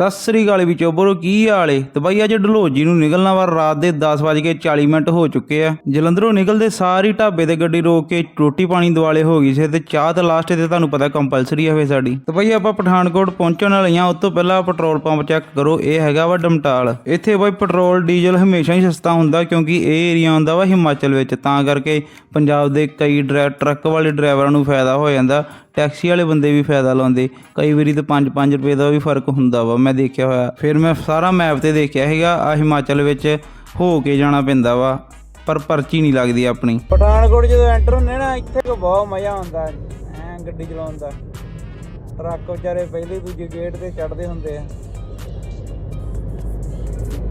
ਸਤਿ ਸ੍ਰੀ ਅਕਾਲ ਵੀ ਚੋਬਰੋ ਕੀ ਹਾਲੇ ਤੇ ਬਾਈ ਅੱਜ ਢਲੋਜੀ ਨੂੰ ਨਿਕਲਣਾ ਵਾਰ ਰਾਤ ਦੇ 10:40 ਮਿੰਟ ਹੋ ਚੁੱਕੇ ਆ। ਜਲੰਧਰੋਂ ਨਿਕਲਦੇ ਸਾਰੀ ਢਾਬੇ ਤੇ ਗੱਡੀ ਰੋਕ ਕੇ ਰੋਟੀ ਪਾਣੀ ਦਿਵਾਲੇ ਹੋ ਗਈ ਸੀ ਤੇ ਚਾਹ ਤਾਂ ਲਾਸਟ ਤੇ ਤੁਹਾਨੂੰ ਪਤਾ ਕੰਪਲਸਰੀ ਆ ਫੇ ਸਾਡੀ। ਤੇ ਬਾਈ ਆਪਾਂ ਪਠਾਨਕੋਟ ਪਹੁੰਚਣ ਵਾਲੇ ਆ ਉਸ ਤੋਂ ਪਹਿਲਾਂ ਪੈਟਰੋਲ ਪੰਪ ਚੈੱਕ ਕਰੋ, ਇਹ ਹੈਗਾ ਵਾ ਡਮਟਾਲ। ਇੱਥੇ ਬਾਈ ਪੈਟਰੋਲ, ਡੀਜ਼ਲ ਹਮੇਸ਼ਾ ਹੀ ਸਸਤਾ ਹੁੰਦਾ ਕਿਉਂਕਿ ਇਹ ਏਰੀਆ ਹੁੰਦਾ ਵਾ ਹਿਮਾਚਲ ਵਿੱਚ, ਤਾਂ ਕਰਕੇ ਪੰਜਾਬ ਦੇ ਕਈ ਡਰਾ, ਟਰੱਕ ਵਾਲੇ ਡਰਾਈਵਰਾਂ ਨੂੰ ਫਾਇਦਾ ਹੋ ਜਾਂਦਾ। ਟੈਕਸੀ ਵਾਲੇ ਬੰਦੇ ਵੀ ਫਾਇਦਾ ਲਾਉਂਦੇ। ਕਈ ਵਾਰੀ ਤਾਂ 5-5 ਰੁਪਏ ਦਾ ਵੀ ਫ਼ਰਕ ਹੁੰਦਾ ਵਾ, ਮੈਂ ਦੇਖਿਆ ਹੋਇਆ। ਫਿਰ ਮੈਂ ਸਾਰਾ ਮੈਪ ਤੇ ਦੇਖਿਆ ਹੈਗਾ ਆ ਹਿਮਾਚਲ ਵਿੱਚ ਹੋ ਕੇ ਜਾਣਾ ਪੈਂਦਾ ਵਾ, ਪਰ ਪਰਚੀ ਨਹੀਂ ਲੱਗਦੀ ਆਪਣੀ। ਪਠਾਨਕੋਟ ਜਦੋਂ ਐਂਟਰ ਹੁੰਦੇ ਨਾ, ਇੱਥੇ ਕੋ ਬਹੁਤ ਮਜ਼ਾ ਆਉਂਦਾ, ਐ ਗੱਡੀ ਚਲਾਉਣ ਦਾ। ਟਰੱਕ ਵਿਚਾਰੇ ਪਹਿਲੇ ਦੂਜੇ ਗੇਟ ਤੇ ਚੜਦੇ ਹੁੰਦੇ ਆ।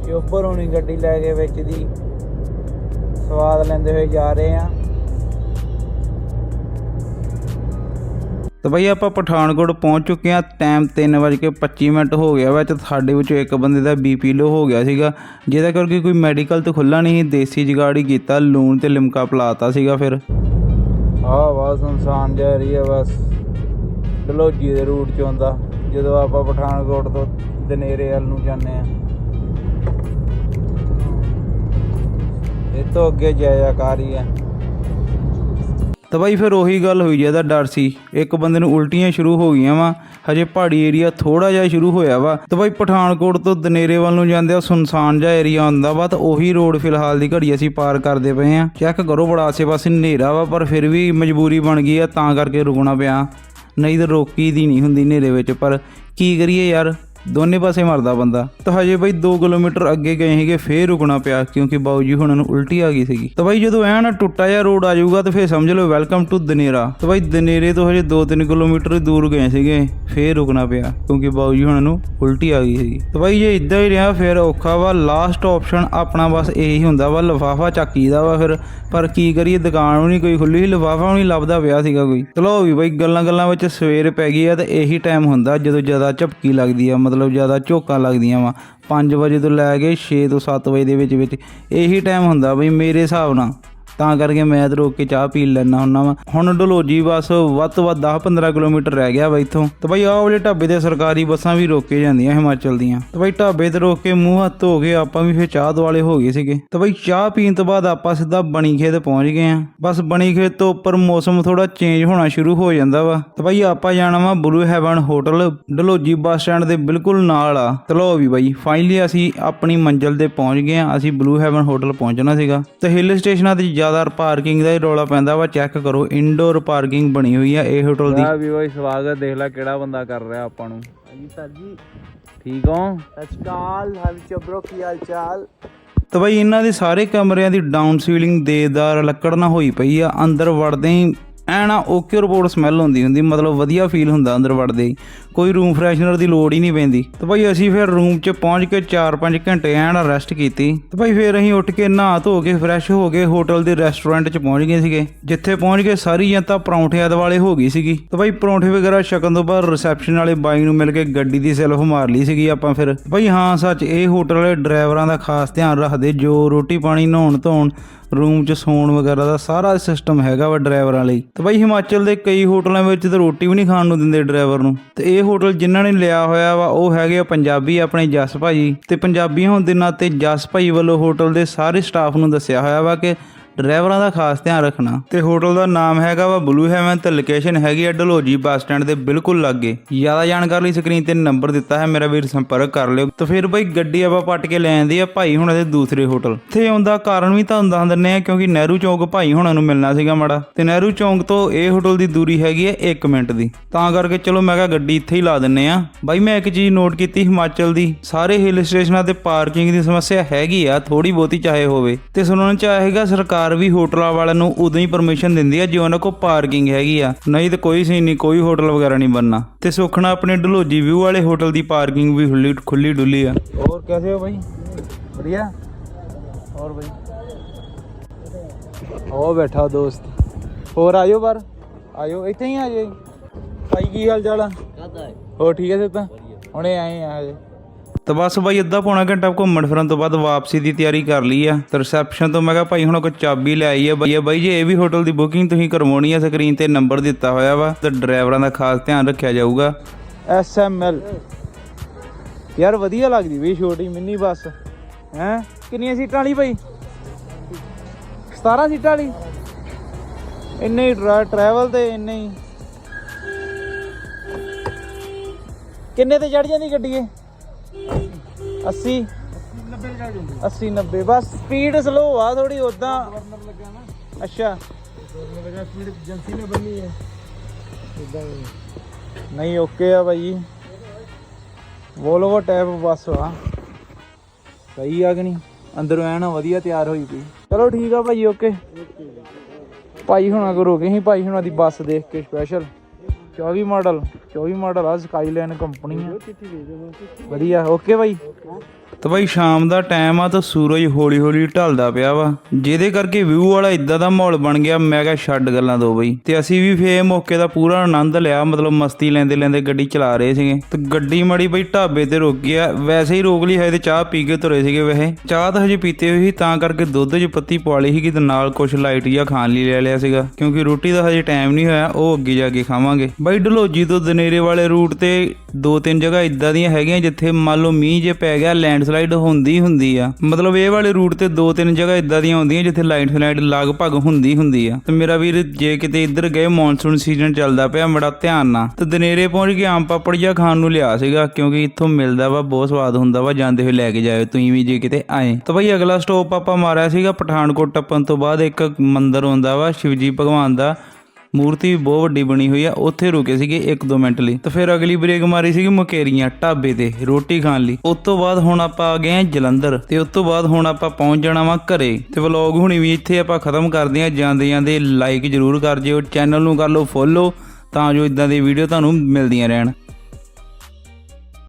ਉੱਪਰ ਹੋਣੀ ਗੱਡੀ ਲੈ ਕੇ ਵਿੱਚ ਦੀ। ਸਵਾਦ ਲੈਂਦੇ ਹੋਏ ਜਾ ਰਹੇ ਆ। ਤੇ ਬਈ ਆਪਾਂ ਪਠਾਨਕੋਟ ਪਹੁੰਚ ਚੁੱਕੇ ਆ ਟਾਈਮ 3:25 ਮਿੰਟ ਹੋ ਗਿਆ ਵਾ, ਤੇ ਸਾਡੇ ਵਿੱਚੋਂ ਇੱਕ ਬੰਦੇ ਦਾ ਬੀਪੀ ਲੋ ਹੋ ਗਿਆ ਸੀਗਾ, ਜਿਹਦਾ ਕਰਕੇ ਕੋਈ ਮੈਡੀਕਲ ਤੇ ਖੁੱਲਾ ਨਹੀਂ ਸੀ, ਦੇਸੀ ਜਗਾੜ ਹੀ ਕੀਤਾ, ਲੂਣ ਤੇ ਲਿਮਕਾ ਪਲਾਤਾ ਸੀਗਾ ਫਿਰ। ਆਹ ਬਸ ਇਨਸਾਨ ਜਾ ਰਹੀ ਹੈ ਬਸ। ਡਲੋਜੀ ਦੇ ਰੂਟ ਚ ਆਉਂਦਾ ਜਦੋਂ ਆਪਾਂ ਪਠਾਨਕੋਟ ਤੋਂ ਦਨੇਰੇ ਵੱਲ ਨੂੰ ਜਾਂਦੇ ਆ ਇਹ ਤੋਂ ਅੱਗੇ ਜਾਇਆਕਾਰੀ ਹੈ ਤਾਂ ਬਾਈ ਫਿਰ ਉਹੀ ਗੱਲ ਹੋਈ ਜਿਹਦਾ ਡਰ ਸੀ। ਇੱਕ ਬੰਦੇ ਨੂੰ ਉਲਟੀਆਂ ਸ਼ੁਰੂ ਹੋ ਗਈਆਂ ਵਾ। ਹਜੇ ਪਹਾੜੀ ਏਰੀਆ ਥੋੜਾ ਜਿਹਾ ਸ਼ੁਰੂ ਹੋਇਆ ਵਾ। ਤਾਂ ਬਾਈ ਪਠਾਨਕੋਟ ਤੋਂ ਦਨੇਰੇ ਵੱਲ ਨੂੰ ਜਾਂਦੇ ਆ, ਸੁਨਸਾਨ ਜਿਹਾ ਏਰੀਆ ਹੁੰਦਾ ਵਾ, ਤਾਂ ਉਹੀ ਰੋਡ ਫਿਲਹਾਲ ਦੀ ਘੜੀ ਅਸੀਂ ਪਾਰ ਕਰਦੇ ਪਏ ਆ। ਚੈੱਕ ਕਰੋ ਬੜਾ ਆਸੇ-ਪਾਸੇ ਹਨੇਰਾ ਵਾ, ਪਰ ਫਿਰ ਵੀ ਮਜਬੂਰੀ ਬਣ ਗਈ ਆ, ਤਾਂ ਕਰਕੇ ਰੁਕਣਾ ਪਿਆ। ਨਹੀਂ ਤਾਂ ਰੋਕੀ ਦੀ ਨਹੀਂ ਹੁੰਦੀ ਹਨੇਰੇ ਵਿੱਚ, ਪਰ ਕੀ ਕਰੀਏ ਯਾਰ? ਦੋਨੇ ਪਾਸੇ ਮਰਦਾ ਬੰਦਾ। ਤਾਂ ਹਜੇ ਬਾਈ 2 ਕਿਲੋਮੀਟਰ ਅੱਗੇ ਗਏ ਸੀਗੇ, ਫੇਰ ਰੁਕਣਾ ਪਿਆ, ਕਿਉਂਕਿ ਬਾਊ ਜੀ ਹੁਣਾਂ ਨੂੰ ਉਲਟੀ ਆ ਗਈ ਸੀਗੀ। ਤਾਂ ਬਾਈ ਜਦੋਂ ਐ ਨਾ ਟੁੱਟਾ ਜਿਹਾ ਰੋਡ ਆ ਜਾਊਗਾ, ਤਾਂ ਫੇਰ ਸਮਝ ਲਓ ਵੈਲਕਮ ਟੂ ਦਨੇਰਾ। ਤਾਂ ਬਾਈ ਦਨੇਰੇ ਤੋਂ ਹਜੇ 2-3 ਕਿਲੋਮੀਟਰ ਦੂਰ ਗਏ ਸੀਗੇ, ਫੇਰ ਰੁਕਣਾ ਪਿਆ, ਕਿਉਂਕਿ ਬਾਊ ਜੀ ਹੁਣਾਂ ਨੂੰ ਉਲਟੀ ਆ ਗਈ ਸੀਗੀ। ਤਾਂ ਬਾਈ ਜੇ ਇਦਾਂ ਹੀ ਰਿਹਾ, ਫੇਰ ਔਖਾ ਵਾ ਲਾਸਟ ਆਪਸ਼ਨ ਆਪਣਾ ਬਸ ਇਹੀ ਹੁੰਦਾ ਵਾ, ਲਫਾਫਾ ਚੱਕੀਦਾ ਵਾ ਫਿਰ। ਪਰ ਕੀ ਕਰੀਏ, ਦੁਕਾਨ ਵੀ ਨਹੀਂ ਕੋਈ ਖੁੱਲੀ, ਲਫਾਫਾ ਵੀ ਨਹੀਂ ਲੱਭਦਾ ਪਿਆ ਸੀਗਾ ਕੋਈ। ਚਲੋ ਵੀ ਬਾਈ ਗੱਲਾਂ ਗੱਲਾਂ ਵਿੱਚ ਸਵੇਰ ਪੈ ਗਈ ਆ, ਤੇ ਇਹੀ ਟਾਈਮ ਹੁੰਦਾ, ਜਦੋਂ ਜ਼ਿਆਦਾ ਝਪਕੀ ਲੱਗਦੀ ਆ ਮਤਲਬ ਜ਼ਿਆਦਾ ਝੋਕਾਂ ਲੱਗਦੀਆਂ ਵਾ। 5 ਵਜੇ ਤੋਂ ਲੈ ਕੇ 6 ਤੋਂ 7 ਵਜੇ ਦੇ ਵਿੱਚ ਵਿੱਚ ਇਹੀ ਟਾਈਮ ਹੁੰਦਾ ਬਈ ਮੇਰੇ ਹਿਸਾਬ ਨਾਲ। ਤਾਂ ਕਰਕੇ ਮੈਂ ਤੇ ਰੋਕ ਕੇ ਚਾਹ ਪੀ ਲੈਣਾ ਹੁੰਨਾ ਵਾ। ਹੁਣ ਡਲੋਜੀ ਬਸ ਵੱਧ ਤੋਂ ਵੱਧ 10-15 ਕਿਲੋਮੀਟਰ ਰਹਿ ਗਿਆ ਵਾ ਇੱਥੋਂ। ਤੇ ਬਾਈ ਆਹ ਵਾਲੇ ਢਾਬੇ ਤੇ ਸਰਕਾਰੀ ਬੱਸਾਂ ਵੀ ਰੋਕ ਜਾਂਦੀਆਂ ਹਿਮਾਚਲ ਦੀਆਂ। ਤੇ ਬਈ ਢਾਬੇ ਤੇ ਰੋਕ ਕੇ ਮੂੰਹ ਹੱਥ ਧੋ ਕੇ ਆਪਾਂ ਵੀ ਫੇਰ ਚਾਹ ਦੁਆਲੇ ਹੋ ਗਏ ਸੀਗੇ। ਤੇ ਬਈ ਚਾਹ ਪੀਣ ਤੋਂ ਬਾਅਦ ਆਪਾਂ ਸਿੱਧਾ ਬਣੀ ਖੇਤ ਪਹੁੰਚ ਗਏ ਆ। ਬਸ ਬਣੀ ਖੇਤ ਤੋਂ ਉੱਪਰ ਮੌਸਮ ਥੋੜਾ ਚੇਂਜ ਹੋਣਾ ਸ਼ੁਰੂ ਹੋ ਜਾਂਦਾ ਵਾ। ਤੇ ਬਾਈ ਆਪਾਂ ਜਾਣਾ ਵਾ blue heaven hotel Dalhousie bus stand ਦੇ ਬਿਲਕੁਲ ਨਾਲ ਆ। ਤੇ ਲਓ ਵੀ ਬਾਈ ਫਾਈਨਲੀ ਅਸੀਂ ਆਪਣੀ ਮੰਜ਼ਿਲ ਤੇ ਪਹੁੰਚ ਗਏ ਆ। ਅਸੀਂ ਬਲੂ ਹੈਵਨ ਹੋਟਲ ਪਹੁੰਚਣਾ ਸੀਗਾ। ਤੇ ਹਿੱਲ ਸਟੇਸ਼ਨਾਂ ਤੇ ਜ਼ਿਆਦਾ ਪਾਰਕਿੰਗ ਦਾ ਹੀ ਰੌਲਾ ਪੈਂਦਾ ਵਾ ਚੈੱਕ ਕਰੋ ਇਨਡੋਰ ਪਾਰਕਿੰਗ ਬਣੀ ਹੋਈ ਆ ਇਹ ਹੋਟਲ ਦੀ। ਆ ਵੀ ਬਾਈ ਸਵਾਗਤ ਦੇਖ ਲੈ ਕਿਹੜਾ ਬੰਦਾ ਕਰ ਰਿਹਾ ਆਪਾਂ ਨੂੰ। ਹਾਂਜੀ ਸਰ ਜੀ। ਠੀਕ ਹੋ? ਸਤਿ ਸ਼੍ਰੀ ਅਕਾਲ ਹਾਲ ਚਬਰੋ ਕੀ ਹਾਲ ਚਾਲ? ਤਾਂ ਬਈ ਇਹਨਾਂ ਦੇ ਸਾਰੇ ਕਮਰਿਆਂ ਦੀ ਡਾਊਨ ਸੀਲਿੰਗ ਦੇਦਾਰ ਲੱਕੜ ਨਾਲ ਹੋਈ ਪਈ ਆ ਅੰਦਰ ਵੜਦੇ ਹੀ ਐਨਾ ਓਕੇ ਰਿਪੋਰਟ ਸਮੈਲ ਹੁੰਦੀ ਹੁੰਦੀ ਮਤਲਬ ਵਧੀਆ ਫੀਲ ਹੁੰਦਾ ਅੰਦਰ ਵੜਦੇ ਹੀ। ਕੋਈ ਰੂਮ ਫਰੈਸ਼ਨਰ ਦੀ ਲੋੜ ਹੀ ਨਹੀਂ ਪੈਂਦੀ। ਤਾਂ ਭਾਈ ਅਸੀਂ ਫਿਰ ਰੂਮ 'ਚ ਪਹੁੰਚ ਕੇ 4-5 ਘੰਟੇ ਐਨ ਰੈਸਟ ਕੀਤੀ। ਤਾਂ ਭਾਈ ਫਿਰ ਅਸੀਂ ਉੱਠ ਕੇ ਨਹਾ ਧੋ ਕੇ ਫਰੈਸ਼ ਹੋ ਕੇ ਹੋਟਲ ਦੇ ਰੈਸਟੋਰੈਂਟ 'ਚ ਪਹੁੰਚ ਗਏ ਸੀਗੇ। ਜਿੱਥੇ ਪਹੁੰਚ ਕੇ ਸਾਰੀ ਜਨਤਾ ਪਰੌਂਠਿਆਂ ਦੁਆਲੇ ਹੋ ਗਈ ਸੀਗੀ। ਤਾਂ ਭਾਈ ਪਰੌਂਠੇ ਵਗੈਰਾ ਛਕਣ ਤੋਂ ਬਾਅਦ ਰਿਸੈਪਸ਼ਨ ਵਾਲੇ ਬਾਈ ਨੂੰ ਮਿਲ ਕੇ ਗੱਡੀ ਦੀ ਸੈਲਫ ਮਾਰ ਲਈ ਸੀਗੀ ਆਪਾਂ ਫਿਰ। ਭਾਈ ਹਾਂ, ਸੱਚ ਇਹ ਹੋਟਲ ਵਾਲੇ ਡਰਾਈਵਰਾਂ ਦਾ ਖਾਸ ਧਿਆਨ ਰੱਖਦੇ ਜੋ ਰੋਟੀ ਪਾਣੀ ਨਹਾਉਣ ਧੋਣ ਰੂਮ 'ਚ ਸੌਣ ਵਗੈਰਾ ਦਾ ਸਾਰਾ ਸਿਸਟਮ ਹੈਗਾ ਵਾ ਡਰਾਈਵਰਾਂ ਲਈ। ਤੇ ਬਾਈ ਹਿਮਾਚਲ ਦੇ ਕਈ ਹੋਟਲਾਂ ਵਿੱਚ ਤਾਂ ਰੋਟੀ ਵੀ ਨਹੀਂ ਖਾਣ ਨੂੰ ਦਿੰਦੇ ਡਰਾਈਵਰ ਨੂੰ। ਤੇ ਇਹ ਹੋਟਲ ਜਿਨ੍ਹਾਂ ਨੇ ਲਿਆ ਹੋਇਆ ਵਾ, ਉਹ ਹੈਗੇ ਆ ਪੰਜਾਬੀ ਆਪਣੇ ਜਸ ਭਾਜੀ। ਤੇ ਪੰਜਾਬੀ ਹੋਣ ਦੇ ਨਾਤੇ ਜਸ ਭਾਈ ਵੱਲੋਂ ਹੋਟਲ ਦੇ ਸਾਰੇ ਸਟਾਫ ਨੂੰ ਦੱਸਿਆ ਹੋਇਆ ਵਾ ਕਿ ਡਰਾਈਵਰਾਂ ਦਾ ਖਾਸ ਧਿਆਨ ਰੱਖਣਾ। ਤੇ ਹੋਟਲ ਦਾ ਨਾਮ ਹੈਗਾ ਵਾ ਬਲੂ ਹੈਵਨ, ਤੇ ਲੋਕੇਸ਼ਨ ਹੈਗੀ ਆ ਡਲੋਜੀ ਬੱਸ ਸਟੈਂਡ ਦੇ ਬਿਲਕੁਲ ਲਾਗੇ। ਜ਼ਿਆਦਾ ਜਾਣਕਾਰੀ ਲਈ ਸਕਰੀਨ ਤੇ ਨੰਬਰ ਦਿੱਤਾ ਹੈ, ਮੇਰਾ ਵੀਰ ਸੰਪਰਕ ਕਰ ਲਿਓ। ਤੇ ਫਿਰ ਬਈ ਗੱਡੀ ਆਪਾਂ ਪੱਟ ਕੇ ਲੈ ਆਂਦੀ ਆ ਭਾਈ ਹੁਣਾਂ ਦੇ ਦੂਸਰੇ ਹੋਟਲ। ਇੱਥੇ ਆਉਣ ਕਾਰਨ ਵੀ ਤੁਹਾਨੂੰ ਦੱਸ ਦਿੰਨੇ ਆ ਕਿਉਂਕਿ ਨਹਿਰੂ ਚੌਂਕ ਭਾਈ ਹੁਣਾਂ ਨੂੰ ਮਿਲਣਾ ਸੀਗਾ ਮਾੜਾ। ਤੇ ਨਹਿਰੂ ਚੌਂਕ ਤੋਂ ਇਹ ਹੋਟਲ ਦੀ ਦੂਰੀ ਹੈਗੀ ਹੈ 1 ਮਿੰਟ ਦੀ। ਤਾਂ ਕਰਕੇ ਚਲੋ ਮੈਂ ਕਿਹਾ ਗੱਡੀ ਇੱਥੇ ਹੀ ਲਾ ਦਿੰਨੇ ਆ ਬਾਈ ਮੈਂ ਇੱਕ ਚੀਜ਼ ਨੋਟ ਕੀਤੀ ਹਿਮਾਚਲ ਦੀ। ਸਾਰੇ ਹਿੱਲ ਸਟੇਸ਼ਨਾਂ ਤੇ ਪਾਰਕਿੰਗ ਦੀ ਸਮੱਸਿਆ ਹੈਗੀ ਆ ਥੋੜੀ ਬਹੁਤੀ ਚਾਹੇ ਹੋਵੇ। ਤੇ ਸੁਣਨ ਚ ਆਇਆ ਹੈਗਾ ਸਰਕਾਰ ਵੀ ਹੋਟਲਾਂ ਵਾਲਿਆਂ ਨੂੰ ਉਦੋਂ ਹੀ ਪਰਮਿਸ਼ਨ ਦਿੰਦੀ ਹੈ ਜੇ ਉਹਨਾਂ ਕੋਲ ਪਾਰਕਿੰਗ ਹੈਗੀ ਆ। ਨਹੀਂ ਤਾਂ ਕੋਈ ਸੀਨ ਨਹੀਂ ਕੋਈ ਹੋਟਲ ਵਗੈਰਾ ਨਹੀਂ ਬਣਨਾ। ਤੇ ਸੁਖਣਾ ਆਪਣੇ ਢਲੋਜੀ ਵਿਊ ਵਾਲੇ ਹੋਟਲ ਦੀ ਪਾਰਕਿੰਗ ਵੀ ਖੁੱਲੀ ਖੁੱਲੀ ਡੁੱਲੀ ਆ। ਹੋਰ ਕਿਵੇਂ ਹੋ ਭਾਈ ਵਧੀਆ? ਹੋਰ ਭਾਈ ਹੋ ਬੈਠਾ ਦੋਸਤ। ਹੋਰ ਆਇਓ ਪਰ ਆਇਓ ਇੱਥੇ ਹੀ ਆ ਜੇ। ਭਾਈ ਕੀ ਹਾਲ ਚਾਲ ਆ? ਕਾਦਾ ਹੋ? ਠੀਕ ਹੈ ਸੇ ਹੁਣੇ ਆਏ ਆ ਹਜੇ। ਤਾਂ ਬਸ ਬਾਈ ਅੱਧਾ ਪੌਣਾ ਘੰਟਾ ਘੁੰਮਣ ਫਿਰਨ ਤੋਂ ਬਾਅਦ ਵਾਪਸੀ ਦੀ ਤਿਆਰੀ ਕਰ ਲਈ ਆ। ਤੇ ਰਿਸੈਪਸ਼ਨ ਤੋਂ ਮੈਂ ਕਿਹਾ ਭਾਈ ਹੁਣ ਕੋਈ ਚਾਬੀ ਲੈ ਆਈ ਆ ਬਾਈ ਬਾਈ ਜੇ ਇਹ ਵੀ ਹੋਟਲ ਦੀ ਬੁਕਿੰਗ ਤੁਸੀਂ ਕਰਵਾਉਣੀ ਆ ਸਕਰੀਨ ਤੇ ਨੰਬਰ ਦਿੱਤਾ ਹੋਇਆ ਵਾ, ਤੇ ਡਰਾਈਵਰਾਂ ਦਾ ਖਾਸ ਧਿਆਨ ਰੱਖਿਆ ਜਾਊਗਾ। ਐਸ ਐਮ ਐਲ ਯਾਰ ਵਧੀਆ ਲੱਗਦੀ ਵੀ ਛੋਟੀ ਮਿੰਨੀ ਬੱਸ। ਹੈ? ਕਿੰਨੀਆਂ ਸੀਟਾਂ ਵਾਲੀ ਭਾਈ 17 ਸੀਟਾਂ ਵਾਲੀ? ਇੰਨੇ ਹੀ ਟਰੈਵਲ ਤੇ ਇੰਨੇ ਹੀ। ਕਿੰਨੇ ਤੇ ਚੜ ਜਾਂਦੀ ਗੱਡੀ ਇਹ? 80 80 90 ਬਸ ਸਪੀਡ ਸਲੋ ਆ ਥੋੜੀ ਉਦਾਂ ਅੱਛਾ। ਏਜੰਸੀ ਨੇ ਬੰਨੀ ਹੈ। ਇਦਾਂ ਨਹੀਂ ਓਕੇ ਆ ਭਾਈ ਵੋਲਵੋ ਟੈਪ ਬੱਸ ਆ। ਸਹੀ ਆ ਕਿ ਨਹੀਂ? ਅੰਦਰੋਂ ਐਨ ਵਧੀਆ ਤਿਆਰ ਹੋਈ ਪਈ। ਚਲੋ ਠੀਕ ਆ ਭਾਈ ਓਕੇ। ਭਾਈ ਹੁਣਾਂ ਕੋ ਰੋਕੇ ਸੀ ਭਾਈ ਹੁਣਾਂ ਦੀ ਬੱਸ ਦੇਖ ਕੇ ਸਪੈਸ਼ਲ 24 ਮਾਡਲ 24 ਮਾਡਲ ਆ ਸਕਾਈਲਾਈਨ ਕੰਪਨੀ ਆ। ਵਧੀਆ ਓਕੇ ਭਾਈ ਤਾਂ ਬਾਈ ਸ਼ਾਮ ਦਾ ਟਾਈਮ ਆ ਤਾਂ ਸੂਰਜ ਹੌਲੀ ਹੌਲੀ ਢਲਦਾ ਪਿਆ ਵਾ। ਜਿਹਦੇ ਕਰਕੇ ਵਿਊ ਵਾਲਾ ਇਦਾਂ ਦਾ ਮਾਹੌਲ ਬਣ ਗਿਆ, ਮੈਂ ਕਿਹਾ ਛੱਡ ਗੱਲਾਂ ਦੋ ਬਈ। ਤੇ ਅਸੀਂ ਵੀ ਫੇ ਮੌਕੇ ਦਾ ਪੂਰਾ ਆਨੰਦ ਲਿਆ, ਮਤਲਬ ਮਸਤੀ ਲੈਂਦੇ ਲੈਂਦੇ ਗੱਡੀ ਚਲਾ ਰਹੇ ਸੀਗੇ। ਤੇ ਗੱਡੀ ਮੜੀ ਬਈ ਢਾਬੇ ਤੇ ਰੁਕ ਗਿਆ ਵੈਸੇ ਹੀ ਰੋਕ ਲਈ, ਹਜੇ ਤੇ ਚਾਹ ਪੀ ਕੇ ਤੁਰੇ ਸੀਗੇ ਵੈਸੇ। ਚਾਹ ਤਾਂ ਹਜੇ ਪੀਤੇ ਹੋਈ ਸੀ, ਤਾਂ ਕਰਕੇ ਦੁੱਧ 'ਚ ਪੱਤੀ ਪਵਾ ਲਈ ਸੀਗੀ ਤੇ ਨਾਲ ਕੁਝ ਲਾਈਟ ਜਿਹਾ ਖਾਣ ਲਈ ਲੈ ਲਿਆ ਸੀਗਾ। ਕਿਉਂਕਿ ਰੋਟੀ ਦਾ ਹਜੇ ਟਾਈਮ ਨਹੀਂ ਹੋਇਆ, ਉਹ ਅੱਗੇ ਜਾ ਕੇ ਖਾਵਾਂਗੇ। ਬਾਈ ਡਲਹੌਜੀ ਤੋਂ ਦਨੇਰੇ ਵਾਲੇ ਰੂਟ ਤੇ ਦੋ ਤਿੰਨ ਜਗ੍ਹਾ ਇਦਾਂ ਦੀਆਂ ਹੈਗੀਆਂ ਜਿੱਥੇ ਮੰਨ ਲਓ ਮੀਂਹ ਜੇ ਪੈ ਗਿਆ ਲੈਂਡਸਲਾਈਡ ਹੁੰਦੀ ਹੁੰਦੀ ਆ। ਮਤਲਬ ਇਹ ਵਾਲੇ ਰੂਟ ਤੇ ਦੋ ਤਿੰਨ ਜਗ੍ਹਾ ਇਦਾਂ ਦੀਆਂ ਹੁੰਦੀਆਂ ਜਿੱਥੇ ਲੈਂਡਸਲਾਈਡ ਲਗਭਗ ਹੁੰਦੀ ਹੁੰਦੀ ਆ। ਤੇ ਮੇਰਾ ਵੀਰ ਜੇ ਕਿਤੇ ਇੱਧਰ ਗਏ ਮੌਨਸੂਨ ਸੀਜ਼ਨ ਚੱਲਦਾ ਪਿਆ, ਬੜਾ ਧਿਆਨ ਨਾਲ। ਤੇ ਦਨੇਰੇ ਪਹੁੰਚ ਕੇ ਆਮ ਪਾਪੜ ਜਿਹਾ ਖਾਣ ਨੂੰ ਲਿਆ ਸੀਗਾ, ਕਿਉਂਕਿ ਇੱਥੋਂ ਮਿਲਦਾ ਵਾ, ਬਹੁਤ ਸਵਾਦ ਹੁੰਦਾ ਵਾ, ਜਾਂਦੇ ਹੋਏ ਲੈ ਕੇ ਜਾਇਓ, ਤੁਸੀਂ ਵੀ ਜੇ ਕਿਤੇ ਆਏ। ਤਾਂ ਬਾਈ ਅਗਲਾ ਸਟਾਪ ਆਪਾਂ ਮਾਰਿਆ ਸੀਗਾ ਪਠਾਨਕੋਟ ਟੱਪਣ ਤੋਂ ਬਾਅਦ, ਇੱਕ ਮੰਦਿਰ ਹੁੰਦਾ ਵਾ, ਸ਼ਿਵਜੀ ਭਗਵਾਨ ਦਾ। ਮੂਰਤੀ ਵੀ ਬਹੁਤ ਵੱਡੀ ਬਣੀ ਹੋਈ ਆ, ਉੱਥੇ ਰੁਕੇ ਸੀਗੇ 1-2 ਮਿੰਟ ਲਈ। ਤੇ ਫਿਰ ਅਗਲੀ ਬ੍ਰੇਕ ਮਾਰੀ ਸੀਗੀ ਮੁਕੇਰੀਆਂ ਢਾਬੇ ਤੇ ਰੋਟੀ ਖਾਣ ਲਈ। ਉਸ ਤੋਂ ਬਾਅਦ ਹੁਣ ਆਪਾਂ ਆ ਗਏ ਆ ਜਲੰਧਰ ਤੇ ਉਸ ਤੋਂ ਬਾਅਦ ਹੁਣ ਆਪਾਂ ਪਹੁੰਚ ਜਾਣਾ ਵਾ ਘਰੇ। ਤੇ ਵਲੌਗ ਹੁਣੀ ਵੀ ਇੱਥੇ ਆਪਾਂ ਖਤਮ ਕਰਦੇ ਆ। ਜਾਂਦੇ ਜਾਂਦੇ ਲਾਈਕ ਜਰੂਰ ਕਰ ਜਿਓ ਚੈਨਲ ਨੂੰ ਕਰ ਲਓ ਫੋਲੋ ਤਾਂ ਜੋ ਇਦਾਂ ਦੀ ਵੀਡੀਓ ਤੁਹਾਨੂੰ ਮਿਲਦੀਆਂ ਰਹਿਣ।